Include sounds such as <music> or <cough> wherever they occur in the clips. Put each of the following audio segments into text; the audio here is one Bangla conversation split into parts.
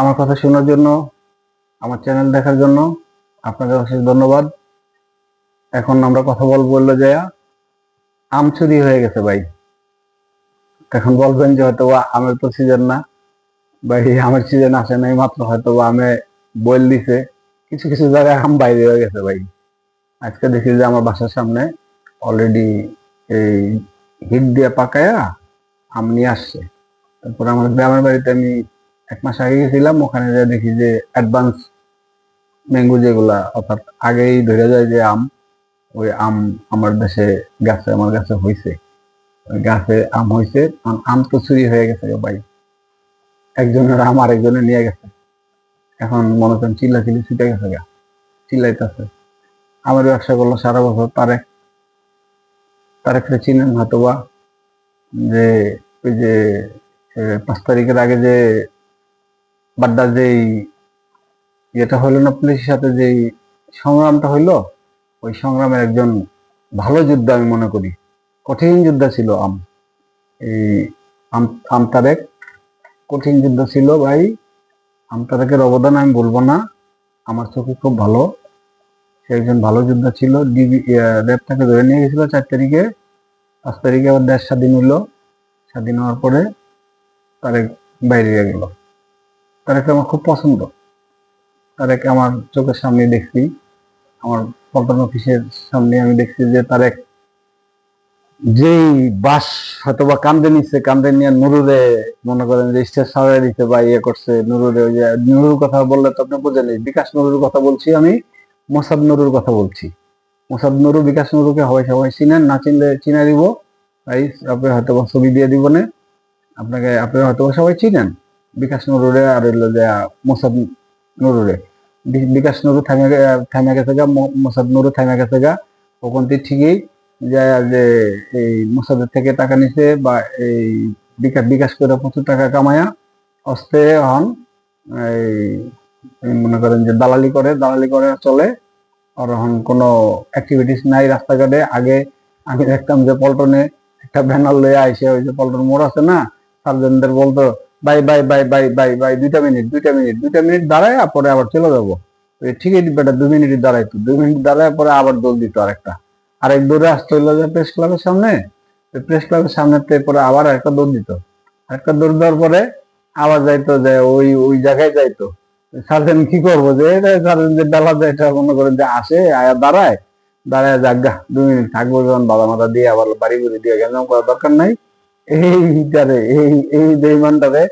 আমার কথা শোনার জন্য, আমার চ্যানেল দেখার জন্য আপনাদের অশেষ ধন্যবাদ। এখন আমরা কথা বলব বলল যে, আম চুরি হয়ে গেছে ভাই। এখন বলবেন যে হয়তো বা আমের তো সিজন না। ভাই, আমের সিজন আসে নাই, মাত্র হয়তো বা আমে বইল দিছে। কিছু কিছু জায়গায় আম বাইরে হয়ে গেছে ভাই। আজকে দেখি যে আমার বাসার সামনে অলরেডি এই হিট দিয়ে পাকায়া আম নিয়ে আসছে। তারপরে আমার গ্রামের বাড়িতে আমি এক মাস আগে গেছিলাম, ওখানে যে দেখি যে অ্যাডভান্স ম্যাঙ্গো যেগুলা, অর্থাৎ আগেই ধরে যায় যে আম, ওই আম আমার দেশে গাছে, আমার গাছে হয়েছে গাছে আম হয়েছে আম তো চুরি হয়ে গেছে ভাই। একজনের আম আরেকজনে নিয়ে গেছে। এখন মনে করেন চিল্লা চিল্লি ছুটে গেছে গা, চিল্লাইতেছে। আমার ব্যবসা করল সারা বছর তারেক তারেকটা চিনেন হয়তোবা যে ওই যে পাঁচ তারিখের আগে যে বাড্ডার যেই ইয়েটা হইল না পুলিশের সাথে যেই সংগ্রামটা হইল, ওই সংগ্রামের একজন ভালো যোদ্ধা আমি মনে করি। কঠিন যোদ্ধা ছিল আম। এই আম তারেক কঠিন যুদ্ধ ছিল ভাই। আম তারেকের অবদান আমি বলব না। আমার চোখে খুব ভালো। সে একজন ভালো যোদ্ধা ছিল। ডিবি র্যাব তাকে ধরে নিয়ে গেছিল চার তারিখে। পাঁচ তারিখে আবার দেশ স্বাধীন হইল। স্বাধীন হওয়ার পরে তারেক বাইরে গেল। তারেকে আমার খুব পছন্দ। তারেক আমার চোখের সামনে দেখছি। আমার পল্টন অফিসের সামনে আমি দেখছি যে তারেক যেই বাস হয়তো বা কান্দে নিচ্ছে কান্দে নিয়ে নুরুরে মনে করেন যে স্টেজ সারাই দিতে বা ইয়ে করছে, নুরুরে ওই যে নুরুর কথা বললে তো আপনি বুঝেন বিকাশ নুরুর কথা বলছি আমি, মোসাদ নুরুর কথা বলছি। মোসাদ নুরু, বিকাশ নুরুকে সবাই সবাই চিনেন, না চিনলে চিনে দিব, তাই আপনি হয়তো বা ছবি দিয়ে দিব না। আপনাকে আপনি হয়তো সবাই চিনেন। বিকাশ নুরুরে আর হইল যে মোসাদ নুরুরে। বিকাশ নুরু থামে থামে গেছে গা মোসাদ নুরু থামে গেছে গা। ওখান থেকে ঠিকই যে যে এই মোসাদের থেকে টাকা নিছে বা এই বিকাশ বিকাশ করে প্রচুর টাকা কামায়া, অস্তে হন, এই এই মনে করেন যে দালালি করে দালালি করে চলে। আর এখন কোনো অ্যাক্টিভিটিস নাই রাস্তাঘাটে। আগে আমি দেখতাম যে পল্টনে একটা ব্যানার লয়ে আইসে, ওই যে পল্টন মোড় আছে না সার্জেনদের বলতো bye bye bye bye bye bye, দুইটা মিনিট দুইটা মিনিট দুইটা মিনিট দাঁড়ায় পরে আবার চলে যাব। তো এই ঠিকই বেটা, দুই মিনিট দাঁড়াইতো দুই মিনিট দাঁড়ায়, পরে আবার দৌড় দিত আরেকটা। আরেক দৌড়ে আসতে হইল যে প্রেস ক্লাবের সামনে। প্রেস ক্লাবের সামনে পরে আবার একটা দৌড় দিত। একটা দৌড় দেওয়ার পরে আবার যাইতো যে ওই ওই জায়গায় যাইতো। সার্জেন কি করব যে সার্জেন যে বেলা যায় এটা মনে করেন যে আসে, আয়া দাঁড়ায়। দাঁড়ায় যাগা দুই মিনিট থাকব যখন বাধা মাথা দিয়ে আবার বাড়ি বুড়ি দিয়ে গেলাম করার দরকার নাই। এইটারে এই এই বেইমানটারে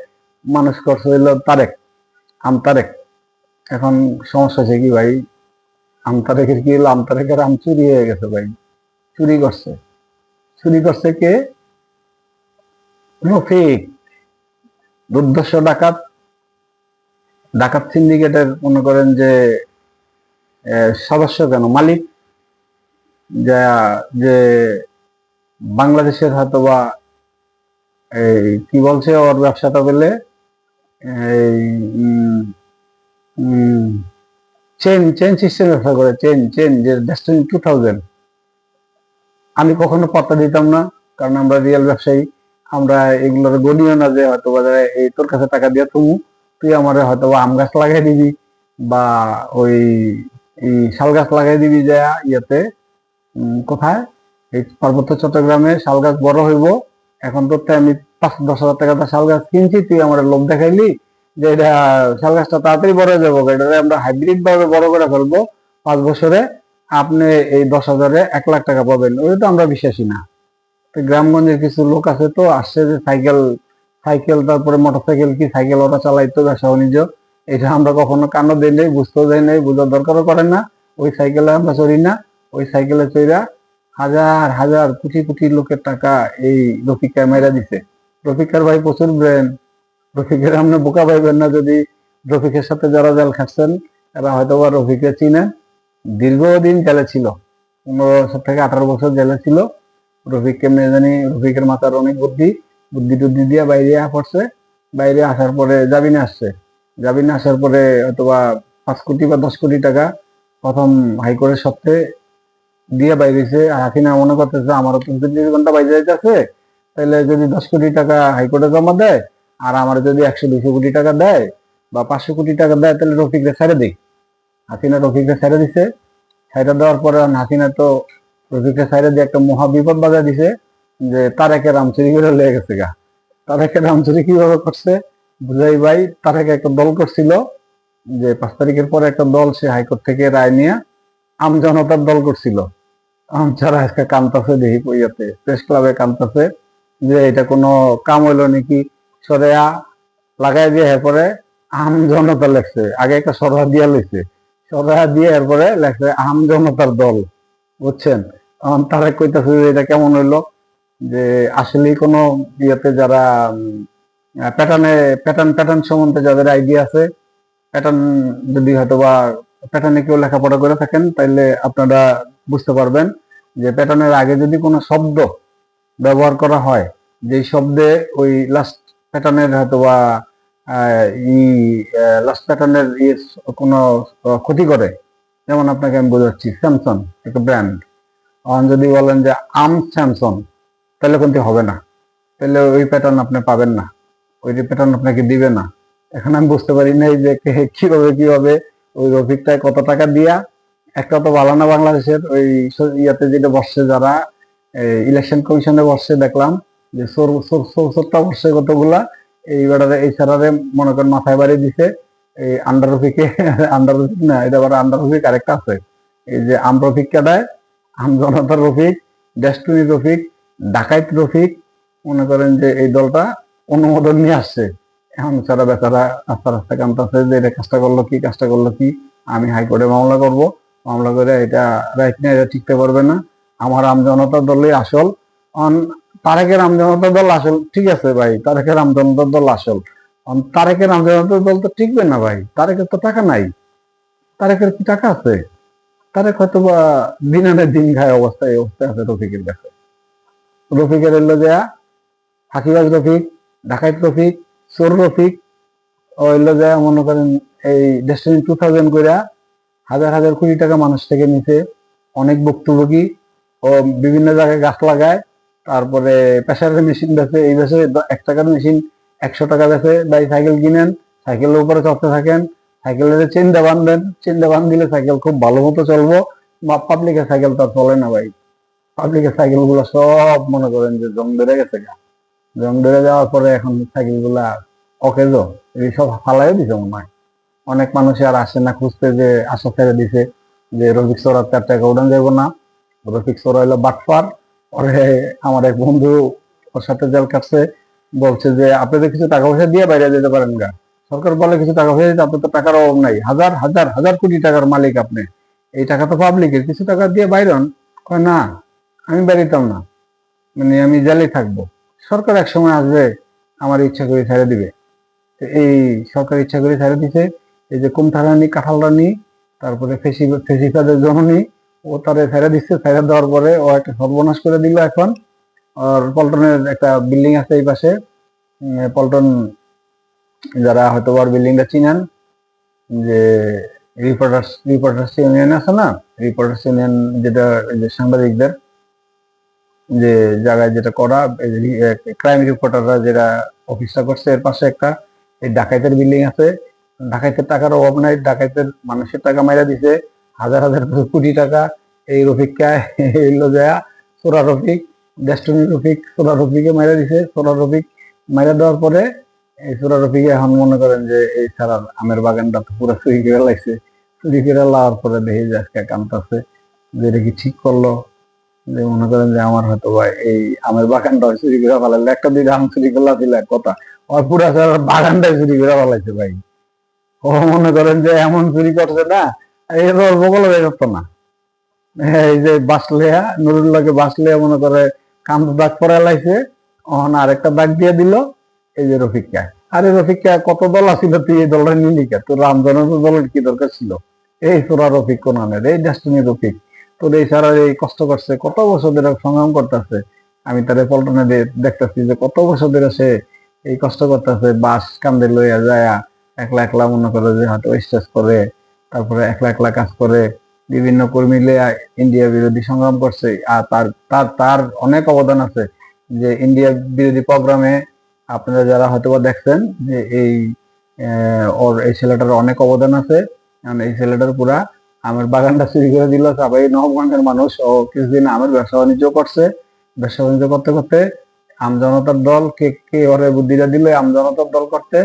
মানুষ করছে হইল তারেক আম তারেক এখন সমস্যা হচ্ছে কি ভাই? কি আম চুরি হয়ে গেছে ভাই। চুরি করছে। চুরি করছে কে? রফিক। দুর্দর্শ ডাকাত। ডাকাত সিন্ডিকেটের মনে করেন যে সদস্য কেন? মালিক। যা, যে বাংলাদেশের হয়তো বা এই, কি বলছে ওর ব্যবসাটা পেলে এই চেন চেন সিস্টেম ব্যবসা করে চেন চেন যে ডেস্টিনি টু থাউজেন্ড আমি কখনো পাত্তা দিতাম না, কারণ আমরা রিয়েল ব্যবসায়ী। আমরা এগুলোর গণিও না যে হয়তো বাজারে এই তোর কাছে টাকা দিয়ে তুমি তুই আমার হয়তো আম গাছ লাগাই দিবি বা ওই শাল গাছ লাগাই দিবি যে ইয়েতে। কোথায়? এই পার্বত্য চট্টগ্রামে শাল গাছ বড় হইব। এখন তো আমি পাঁচ, দশ হাজার টাকা শাল গাছ কিনছি, তুই আমার লোক দেখাইলি যে এটা শাল গাছটা তাড়াতাড়ি বড় যাব, এটা আমরা হাইব্রিড ভাবে বড় করে ফেলব পাঁচ বছরে। আপনি এই দশ হাজারে এক লাখ টাকা পাবেন, ওই তো আমরা বিশ্বাসী না। তো গ্রামগঞ্জের কিছু লোক আছে তো, আসছে যে সাইকেল সাইকেল তারপরে মোটর সাইকেল কি সাইকেল ওরা চালাইতো, ব্যবসা বাণিজ্য। এটা আমরা কখনো কান্ড দেই নাই, বুঝতেও দেয় নাই, বোঝার দরকারও করে না। ওই সাইকেলে আমরা চড়ি না, ওই সাইকেলে চড়া হাজার হাজার, কোটি কোটি লোকের টাকা এই রফিক ক্যামেরা দিছে। রফিকের ভাই প্রচুর ব্রেন। রফিকের আপনি বোকা পাইবেন না, যদি রফিকের সাথে যারা জাল খাচ্ছেন এরা হয়তো বা রফিকে চিনে। দীর্ঘদিন জেলে ছিল। পনেরো বছর থেকে আঠারো বছর জেলে ছিল। রফিক কেমনে জানি, রফিকের মাথার অনেক বুদ্ধি। বুদ্ধি টুদ্ধি দিয়ে বাইরে পড়ছে। বাইরে আসার পরে জামিনে আসছে। জামিনে আসার পরে অথবা পাঁচ কোটি বা দশ কোটি টাকা প্রথম হাইকোর্টের সত্ত্বে দিয়ে বাইরেছে। হাসিনা মনে করতেছে আমারও তো চব্বিশ ঘণ্টা বাইরে যাইতেছে। তাহলে যদি দশ কোটি টাকা হাইকোর্টে জমা দেয়, আর আমার যদি একশো, দুশো কোটি টাকা দেয় বা পাঁচশো কোটি টাকা দেয় তাহলে রফিকরে ছেড়ে দিই হাসিনা রফিকরে ছেড়ে দিছে। ছেড়ে দেওয়ার পরে হাসিনা তো রফিকরে ছেড়ে দিয়ে একটা মহা বিপদ বাজা দিছে যে তারেকে রাম চুরি করে লেগে গেছে গা। তারেকে রাম চুরি কীভাবে করছে? বুঝাই ভাই, তারেকে একটা দল করছিল যে পাঁচ তারিখের পরে একটা দল সে হাইকোর্ট থেকে রায় নিয়ে আম জনতার দল করছিল। আম ছাড়া আজকে কামতাছে দেখি পইয়াতে প্রেস ক্লাবে কামতাছে যে এটা কোনো কাম হইল নাকি? সরেয়া লাগাই দিয়ে এরপরে আম জনতা লেখছে। আগে একটা সরহা দিয়া লইছে সরহা দিয়ে এরপরে লেখছে আম জনতার দল। বুঝছেন? এখন তারা কইতাছে যে এটা কেমন হইল? যে আসলেই কোনো ইয়েতে যারা প্যাটার্নে, প্যাটার্ন প্যাটার্ন সম্বন্ধে যাদের আইডিয়া আছে, প্যাটার্ন যদি হয়তো বা প্যাটার্নে কেউ লেখাপড়া করে থাকেন, তাইলে আপনারা বুঝতে পারবেন যে প্যাটার্নের আগে যদি কোনো শব্দ ব্যবহার করা হয় যে শব্দে ওই লাস্ট প্যাটার্নের হয়তো বা ই লাস্ট প্যাটার্নের ইয়ে কোনো ক্ষতি করে, যেমন আপনাকে আমি বোঝাচ্ছি স্যামসং একটা ব্র্যান্ড এখন যদি বলেন যে আম স্যামসং তাহলে কিন্তু হবে না? তাহলে ওই প্যাটার্ন আপনি পাবেন না। ওই প্যাটার্ন আপনাকে দিবে না। এখন আমি বুঝতে পারি নাই যে কীভাবে কীভাবে ওই রফিকটায় কত টাকা দিয়া একটা তো ভালো না বাংলাদেশের ওই ইয়াতে যেটা বসছে যারা ইলেকশন কমিশনে বসছে, দেখলাম যে সোর বসছে কতগুলা। এই বেড়ারে এই সারারে মনে করেন মাথায় বাড়ি দিছে, এই আন্ডার রফিকে আন্ডার রফিক না, এটা আবার আন্ডার রফিক আরেকটা আছে। এই যে আম রফিক কাটায়, আম জনতার রফিক ডেস্টুনি রফিক, ডাকাইত রফিক, মনে করেন যে এই দলটা অনুমোদন নিয়ে আসছে। এখন সারা বেচারা আস্তে আস্তে কামতাছে যে এটা কাজটা করল কি, কাজটা করল কি, আমি হাইকোর্টে মামলা করব। মামলা করে এটা রাইট নিয়ে এটা টিকতে পারবে না। আমার আম জনতা দলই আসল। অন তারেকের আম জনতা দল আসল, ঠিক আছে ভাই, তারেকের আম জনতা দল আসল। অন তারেকের আম জনতা দল তো টিকবে না ভাই, তারেকের তো টাকা নাই। তারেকের কি টাকা আছে? তারেক হয়তো বা দিন আনে দিন খায় অবস্থায় অবস্থায় আছে রফিকের কাছে। রফিকের এলো যে ফাঁকিবাজ রফিক ঢাকাইত রফিক, চোর রফিক হইল যে, মনে করেন এই ডেস্টিনি টু থাউজেন্ড করে হাজার হাজার কোটি টাকা মানুষ থেকে নিছে। অনেক ভুক্তভোগী ও বিভিন্ন জায়গায় গাছ লাগায়। তারপরে প্রেসারের মেশিন বেছে এই বেছে এক টাকার মেশিন একশো টাকা বেছে ভাই সাইকেল কিনেন। সাইকেলের উপরে চড়তে থাকেন। সাইকেলের চিন্তা বাঁধবেন চিন্তা বাঁধ দিলে সাইকেল খুব ভালো মতো চলবো। পাবলিকের সাইকেল তো চলে না ভাই। পাবলিকের সাইকেলগুলো সব মনে করেন যে জং ধরে গেছে গা। জং ধরে যাওয়ার পরে এখন সাইকেলগুলা অকেজ। এই সব ফালাই দিছে মনে হয়। অনেক মানুষ আর আসে না, খুঁজতে যে আশা ছেড়ে দিছে, যে রফিক সরার চার টাকা উড়ান যাব না। রফিক সরা হলো বাটফার পরে আমার এক বন্ধু ওর সাথে জেল কাটছে বলছে যে আপনাদের কিছু টাকা পয়সা দিয়ে বাইরে যেতে পারেন গা। সরকার বলে কিছু টাকা পয়সা দিতে, আপনার তো টাকার অভাব নাই। হাজার হাজার হাজার কোটি টাকার মালিক আপনি। এই টাকা তো পাবলিকের কিছু টাকা দিয়ে বাইরন কয়, না, আমি বেরিতাম না। মানে আমি জেলে থাকব। সরকার এক সময় আসবে, আমার ইচ্ছা করে ছেড়ে দিবে। এই সরকার ইচ্ছা করে ছেড়ে দিছে। এই যে কুমথারানি কাঁঠালরানি, তারপরে ফেসি, ফেসিফাদের জননী, ও তারে ছেড়ে দিচ্ছে ফেরা দেওয়ার পরে ও একটা সর্বনাশ করে দিল এখন। আর পল্টনের একটা বিল্ডিং আছে এই পাশে। পল্টন যারা হয়তো আর বিল্ডিংটা চিনেন, যে রিপোর্টার্স রিপোর্টার্স ইউনিয়ন আছে না? রিপোর্টার্স ইউনিয়ন যেটা যে সাংবাদিকদের, যে জায়গায় যেটা করা ক্রাইম রিপোর্টাররা যেটা অফিসটা করছে, এর পাশে একটা, এই ডাকাইতের বিল্ডিং আছে। ডাকাইতের টাকার অভাব নাই ডাকাইতের মানুষের টাকা মাইরা দিছে, হাজার হাজার কোটি টাকা, এই রফিককে এলো যায় সোরা রফিক ডেস্টনি রফিক সোরা রফিকে মাইরা দিছে সোরা রফিক মাইরা দেওয়ার পরে এই সোরা রফিকে এখন মনে করেন যে এই সারা আমের বাগানটা তো পুরো চুরি করে লাগছে চুরি করে লাওয়ার পরে দেখি যে আজকে কামতাছে যে এটা কি ঠিক করল, যে মনে করেন যে আমার হয়তো ভাই এই আমের বাগানটা চুরি করে ফেলাইলো, একটা দুইটা আম চুরি করলা দিল কথা। আর পুরা বাগানটাই চুরি করে ফেলাইছে ভাই। ও মনে করেন যে এমন চুরি করছে না, এই অল্প বলে বেরোতো না। এই যে বাসলেয়া, নুরুল্লাহকে বাসলেয়া মনে করে কান্ত দাগ পরে লাইছে, অহন আরেকটা দাগ দিয়ে দিল, এই যে রফিকা আরে রফিকা কত দল আছিল তুই এই দলটা নিলি কে? তোর রামজনের দলের কি দরকার ছিল? এই তোরা রফিক কোনানের, এই ডাস্টনি রফিক। তোর এই সারা এই কষ্ট করছে, কত বছর ধরে সংগ্রাম করতেছে। আমি তারে পল্টনে দেখতাছি যে কত বছর ধরে সে এই কষ্ট করতেছে বাস কান্দে লইয়া যায় একলা একলা মনে করে যে হয়তো স্টেজ করে, তারপরে একলা একলা কাজ করে, বিভিন্ন কর্মী ইন্ডিয়া বিরোধী সংগ্রাম করছে, আর তার তার তার অনেক অবদান আছে যে ইন্ডিয়া বিরোধী প্রোগ্রামে আপনারা যারা হয়তো দেখছেন যে এই ওর এই ছেলেটার অনেক অবদান আছে, কারণ এই ছেলেটার পুরা আমের বাগানটা চুরি করে দিল, সবাই নবগঞ্জের মানুষ, ও কিছুদিন আমের ব্যবসা বাণিজ্য করছে। ব্যবসা বাণিজ্য করতে করতে আম জনতার দল, কে কে ওরে বুদ্ধিটা দিল এই আম জনতার দল করতে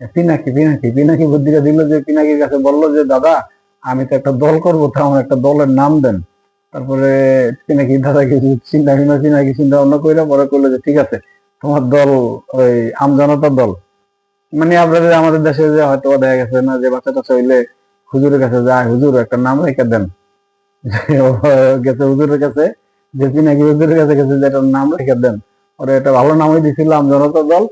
পিনাকি পিনাকি পিনাকি বুদ্ধিটা দিল যে, পিনাকির কাছে বলল যে, দাদা, আমি তো একটা দল করব তো আমার একটা দলের নাম দেন। তারপরে পিনাকি, দাদা, কিছু চিন্তা ভাবনা, পিনাকি চিন্তা ভাবনা করে পরে করল যে, ঠিক আছে, তোমার দল ওই আম জনতার দল। মানে আপনাদের আমাদের দেশে যে হয়তো দেখা গেছে না যে বাচ্চাটা চাইলে হুজুরের কাছে যায়, হুজুর, একটা নাম রেখে দেন। <laughs> গেছে হুজুরের কাছে, যে, পিনাকি হুজুরের কাছে গেছে যে, একটা নাম রেখে দেন। ওরা একটা ভালো নামই দিছিলাম জনতা দল।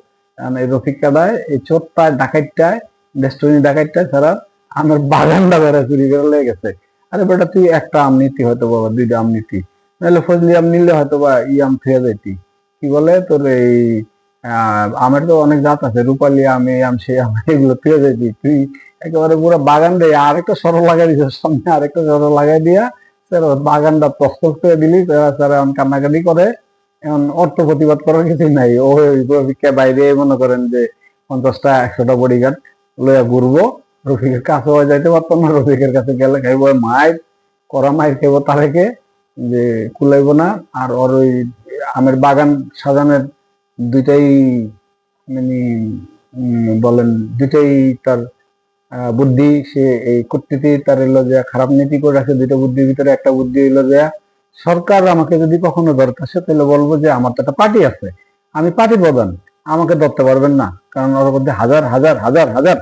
এই রফিক কাদায়, এই চোরটায় ডাকাইটায় বেষ্টনী ডাকাইটায় ছাড়া আমার বাগানটা বেড়া চুরি করে লেগে গেছে। আরে বেটা, তুই একটা আম নিতি হয়তো বাবা, দুইটা আম নিতি। নাহলে ফজলি আম নিলে হয়তো বা ই আম ফিরে যাইতি। কি বলে তোর এই আমের তো অনেক জাত আছে, রূপালি আম, এই আম, সেই আম, এগুলো ফিরে যাইতি। তুই একেবারে পুরো বাগান দিয়ে আরেকটা সরল লাগাই দিছিস সামনে আরেকটা সরল লাগাই দিয়া বাগানটা প্রস্তুত করে দিলি তারা এখন কান্নাকাটি করে। এখন অর্থ প্রতিবাদ করার কিছুই নাই। ও রফিককে বাইরে মনে করেন যে পঞ্চাশটা, একশোটা বডিগার্ড লইয়া ঘুরবো। রফিকের কাছে যাইতে পারতাম না, রফিকের কাছে গেলে খাইব মায়ের করা মায়ের খাইব তারেকে, যে কুলাইব না। আর ওর ওই আমের বাগান সাজানোর দুইটাই মানে বলেন, দুইটাই তার বুদ্ধি। সে এই কূটনীতি তার এলো যে খারাপ নীতি করে রাখে, দুইটা বুদ্ধির ভিতরে একটা বুদ্ধি হইল যে সরকার আমাকে যদি কখনো দরকার সে তাহলে বলব যে আমার তো একটা পার্টি আছে। আমি পার্টি প্রধান, আমাকে ধরতে পারবেন না। কারণ ওর মধ্যে হাজার হাজার হাজার হাজার।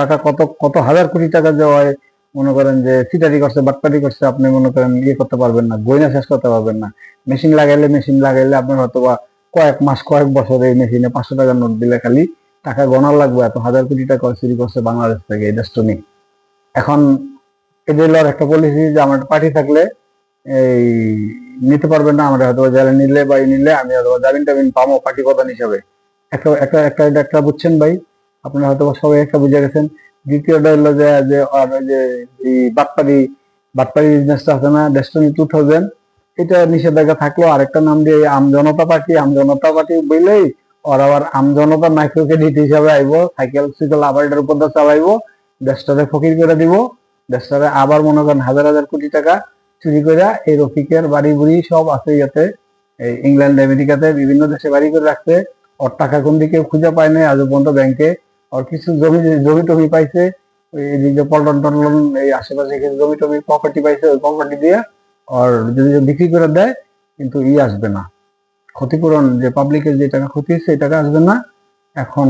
টাকা কত কত হাজার কোটি টাকা যে হয়, মনে করেন যে সিটারি করছে, বাটপাটি করছে, আপনি মনে করেন ইয়ে করতে পারবেন না, গয়না শেষ করতে পারবেন না। মেশিন লাগাইলে মেশিন লাগাইলে আপনার হয়তো বা কয়েক মাস, কয়েক বছর এই মেশিনে পাঁচশো টাকা নোট দিলে খালি টাকা গণার লাগবে, এত হাজার কোটি টাকা চুরি করছে বাংলাদেশ থেকে, এই দেশটনি এখন এদের একটা পলিসি যে আমার পার্টি থাকলে এই নিতে পারবেন না আমরা হয়তো জেলে নিলে বা নিলে আমি হয়তো জামিন টামিন পাবো পার্টি প্রধান হিসাবে। একটা একটা একটা একটা বুঝছেন ভাই? আপনারা হয়তো সবাই একটা বুঝে গেছেন। দ্বিতীয়টা হলো যে যে এই বাটপাড়ি বাটপাড়ি বিজনেসটা আছে না ডেস্টনি টু থাউজেন্ড এটা নিষেধাজ্ঞা থাকল আরেকটা নাম দিয়ে আম জনতা পার্টি, আম জনতা পার্টি বললেই ওর আবার আম জনতা মাইক্রো ক্রেডিট হিসাবে আইব সাইকেল সাইকেল আবার এটার উপর চালাইবো দেশটারে ফকির করে দিব দেশটারে আবার মনে করেন হাজার হাজার কোটি টাকা চুরি করে এই রফিকের বাড়ি বুড়ি সব আছে ইয়াতে। এই ইংল্যান্ড, আমেরিকাতে বিভিন্ন দেশে বাড়ি করে রাখছে। ওর টাকা কোন দিকে খুঁজে পায় নাই আজও পর্যন্ত ব্যাংকে ওর কিছু জমি জমি টমি পাইছে। পল্টন টল্টন, এই আশেপাশে কিছু জমি টমি প্রপার্টি পাইছে ওই প্রপার্টি দিয়ে। আর যদি বিক্রি করে দেয়, কিন্তু ই আসবে না। ক্ষতিপূরণ, যে পাবলিকের যে টাকা ক্ষতি এই টাকা আসবে না। এখন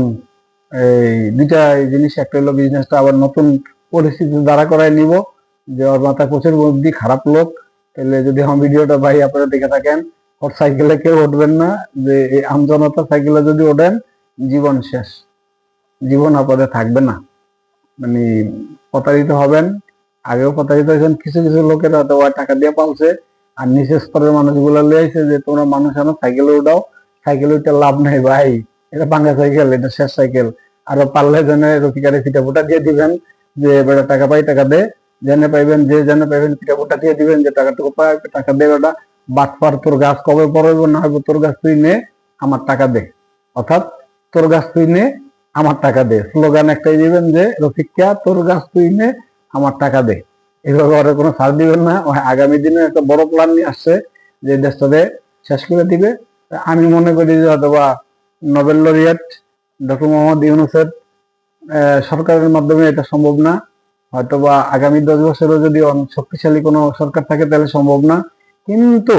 এই দুইটা জিনিস, একটা হলো বিজনেসটা আবার নতুন পরিস্থিতি দাঁড়া করায় নিব। যে ওর মাথায় প্রচুর বুদ্ধি খারাপ লোক। তাহলে যদি আমার ভিডিওটা ভাই আপনারা দেখে থাকেন, ওর সাইকেলে কেউ উঠবেন না। যে আমজনতা সাইকেলে যদি ওঠেন, জীবন শেষ। জীবন আপনাদের থাকবে না। মানে প্রতারিত হবেন। আগেও প্রতারিত হয়েছেন, কিছু কিছু লোকের ওরা টাকা দিয়ে পালছে। আর নিচের স্তরের মানুষগুলো লিয়েছে যে তোমরা মানুষ আনো সাইকেলে উঠাও। সাইকেলে উঠে লাভ নেই ভাই। এটা পাঙ্গা সাইকেল এটা শেষ সাইকেল আরও পারলে যেন রফিকারে ফিটা ফুটা দিয়ে দিবেন যে, বেটা, টাকা পাই, টাকা দে। জেনে পাইবেন, যে জেনে পাইবেন ফুটা দিয়ে দিবেন, যে টাকাটুকু পাই টাকা দে বেটা বাটপার তোর গাছ কবে পড়াইবো, না হইব, তোর গাছ তুই নে, আমার টাকা দে। অর্থাৎ, তোর গাছ তুই নে, আমার টাকা দে। স্লোগান একটাই দিবেন যে, রফিকা তোর গাছ তুই নে, আমার টাকা দে। এভাবে ওরা কোনো ছাড় দিবেন না। আগামী দিনে একটা বড় প্ল্যান নিয়ে আসছে যে দেশটাতে শেষ করে দিবে। আমি মনে করি যে, অথবা নোবেল লরিয়েট ডক্টর মোহাম্মদ ইউনুসের সরকারের মাধ্যমে এটা সম্ভব না। হয়তোবা আগামী দশ বছরও যদি শক্তিশালী কোনো সরকার থাকে তাহলে সম্ভব না। কিন্তু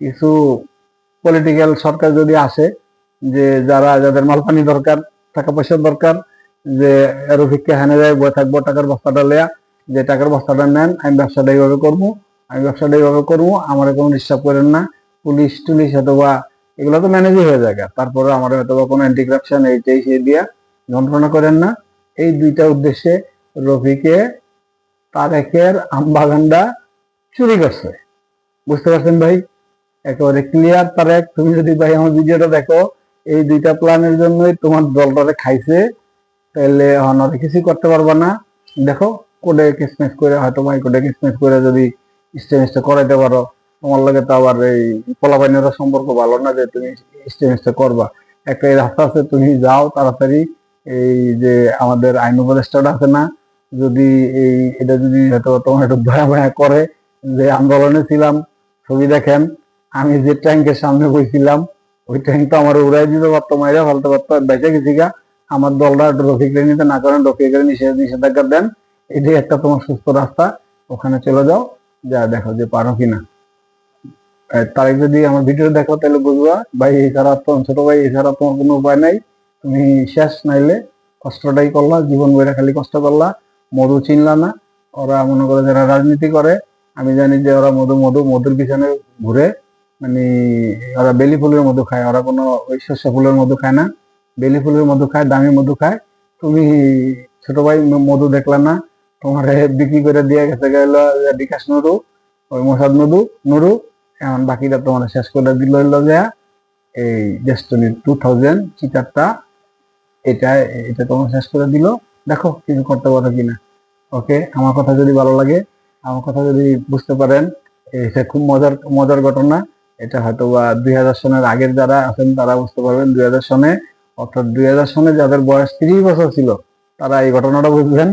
কিছু পলিটিক্যাল সরকার যদি আসে, যে যারা যাদের মালপানি দরকার, টাকা পয়সার দরকার, যে রফিককে হানে যায় বয়ে থাকব, টাকার বস্তাটা লেয়া, যে টাকার বস্তাটা নেন, আমি ব্যবসাটা এইভাবে করব, আমি ব্যবসাটা এইভাবে করব, আমার কোনো ডিস্টার্ব করেন না। পুলিশ টুলিশ অথবা এগুলো তো ম্যানেজই হয়ে যায় তারপরে আমার হয়তো বা কোনো অ্যান্টি করাপশন এইটাই সেই যন্ত্রণা করেন না। এই দুইটা উদ্দেশ্যে রফিকে তারেকের আম বাগানটা চুরি করছে। বুঝতে পারছেন ভাই? একেবারে ক্লিয়ার তারেক তুমি যদি ভাই আমার ভিডিওটা দেখো, এই দুইটা প্ল্যানের জন্যই তোমার দলটারে খাইছে তাহলে অনারে কিছু করতে পারবা না। দেখো কোডে কিসমিস করে, হয়তো মাই কোডে কিসমিস করে যদি স্টেমিসটা করাইতে পারো। তোমার লাগে তো আবার এই পোলাপাইনেরও সম্পর্ক ভালো না যে তুমি স্টেমিসটা করবা। একটা এই রাস্তা আছে, তুমি যাও তাড়াতাড়ি। এই যে আমাদের আইন উপদেষ্টাটা আছে না যদি এই এটা যদি হয়তো তোমার একটু ভয়া ভয়া করে যে আন্দোলনে ছিলাম ছবি দেখেন আমি যে ট্যাঙ্কের সামনে বইছিলাম ওই ট্যাঙ্ক তো আমার উড়াই দিতে পারতো মাইরা ফেলতে পারতো বেঁচে গেছি গা আমার দলটা একটু রফিক নিতে না করেন রফিক নিষেধ নিষেধাজ্ঞা দেন এটাই একটা তোমার সুস্থ রাস্তা ওখানে চলে যাও যা দেখো যে পারো কিনা। আহ, তারে যদি আমার ভিডিও দেখো তাহলে বুঝবা ভাই এছাড়া তো ছোট ভাই এছাড়া তোমার কোনো উপায় নাই তুমি শেষ নাইলে কষ্টটাই করলা জীবন বইরা খালি কষ্ট করলা মধু চিনলা না। ওরা মনে করে যারা রাজনীতি করে, আমি জানি যে ওরা মধু মধু, মধুর পিছনে ঘুরে মানে ওরা বেলি ফুলের মধু খায়। ওরা কোনো শস্য ফুলের মধু খায় না। বেলি ফুলের মধু খায়, দামি মধু খায়। তুমি ছোট ভাই মধু দেখলা না? তোমার বিক্রি করে দিয়ে গেছে গেল বিকাশ নুরু ওই মোসাদ নুরু নুরু। এখন বাকিটা তোমার শেষ করে দিল হইল যে এই ডেস্টনি টু থাউজেন্ড চিটারটা এটা এটা তোমার শেষ করে দিল। দেখো কিছু করতে পারো কিনা। ওকে আমার কথা যদি ভালো লাগে, আমার কথা যদি বুঝতে পারেন এটা খুব মজার মজার ঘটনা, এটা হয়তো বা দুই হাজার সনের আগের যারা আছেন, তারা বুঝতে পারবেন দুই হাজার সনে, অর্থাৎ দুই হাজার সনে যাদের বয়স তিরিশ বছর ছিল, তারা এই ঘটনাটা বুঝবেন।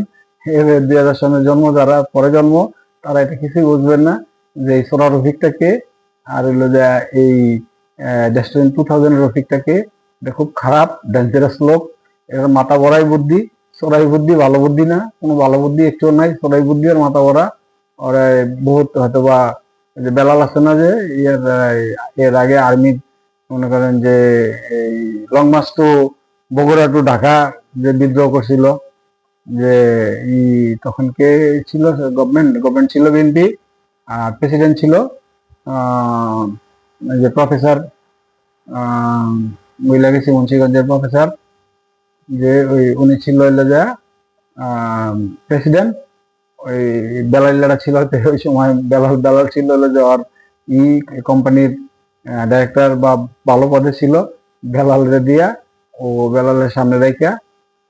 দুই হাজার সনের জন্ম, যারা পরে জন্ম, তারা এটা কিছুই বুঝবেন না যে এই সোনার রফিকটাকে, আর হইল যে এই ডেস্টিন টু থাউজেন্ড রফিকটাকে, এটা খুব খারাপ ডেঞ্জারাস লোক, এর মাথা বড়াই বুদ্ধি চোরাই বুদ্ধি ভালো বুদ্ধি না। কোনো ভালো বুদ্ধি একটু নাই চোরাই বুদ্ধি আর মাথা বড়া আর বহুত হয়তো বা যে বেলাল আছে না যে আহ, এর আগে আর্মি মনে করেন যে এই long march to Bogura to Dhaka যে বিদ্রোহ করছিল যে ই তখন কে ছিল? গভর্নমেন্ট গভর্নমেন্ট ছিল বিএনপি আর প্রেসিডেন্ট ছিল যে প্রফেসর মহিলা গেছি মুন্সিগঞ্জের প্রফেসর। যে ওই উনি ছিল হইল যে প্রেসিডেন্ট ওই বেলালিয়াটা ছিল ওই সময় বেলাল বেলাল ছিল হলো যে ওর ই কোম্পানির ডাইরেক্টর বা ভালো পদে ছিল বেলালরে দিয়া ও বেলালের সামনে রাইখা,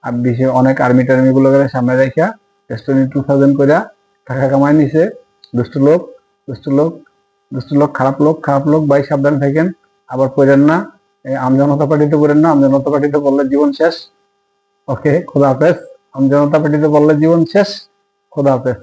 আর বিশেষ অনেক আর্মি টার্মি গুলো সামনে রাইখা টেস্টনি টু থাউজেন্ড করে টাকা কামাই নিছে, দুষ্টু লোক দুষ্টু লোক দুষ্টু লোক, খারাপ লোক খারাপ লোক, ভাই সাবধান থাকেন, আবার করেন না আমজনতা পার্টিতে করেন না, আমজনতা পার্টিতে বললে জীবন শেষ। ওকে খোদা হাফেজ আমি জনতা পার্টিতে বললে জীবন শেষ খোদা হাফেজ